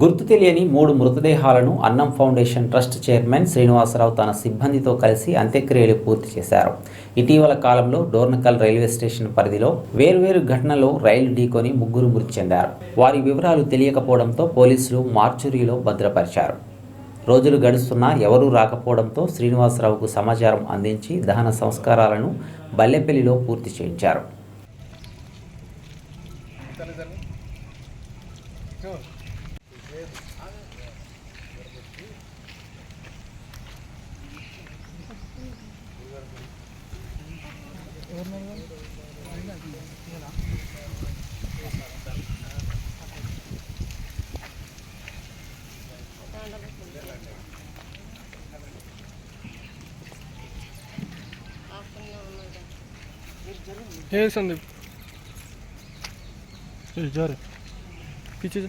గుర్తు తెలియని మూడు మృతదేహాలను అన్నం ఫౌండేషన్ ట్రస్ట్ చైర్మన్ శ్రీనివాసరావు తన సిబ్బందితో కలిసి అంత్యక్రియలు పూర్తి చేశారు ఇటీవల కాలంలో డోర్నకల్ రైల్వే స్టేషన్ పరిధిలో వేర్వేరు ఘటనలో రైలు ఢీకొని ముగ్గురు మృతి చెందారు వారి వివరాలు తెలియకపోవడంతో పోలీసులు మార్చురీలో భద్రపరిచారు రోజులు గడుస్తున్నా ఎవరూ రాకపోవడంతో శ్రీనివాసరావుకు సమాచారం అందించి దహన సంస్కారాలను బల్లెపల్లిలో పూర్తి చేయించారు हे संदीप जा रे पीछे जा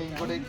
ఇంకోటి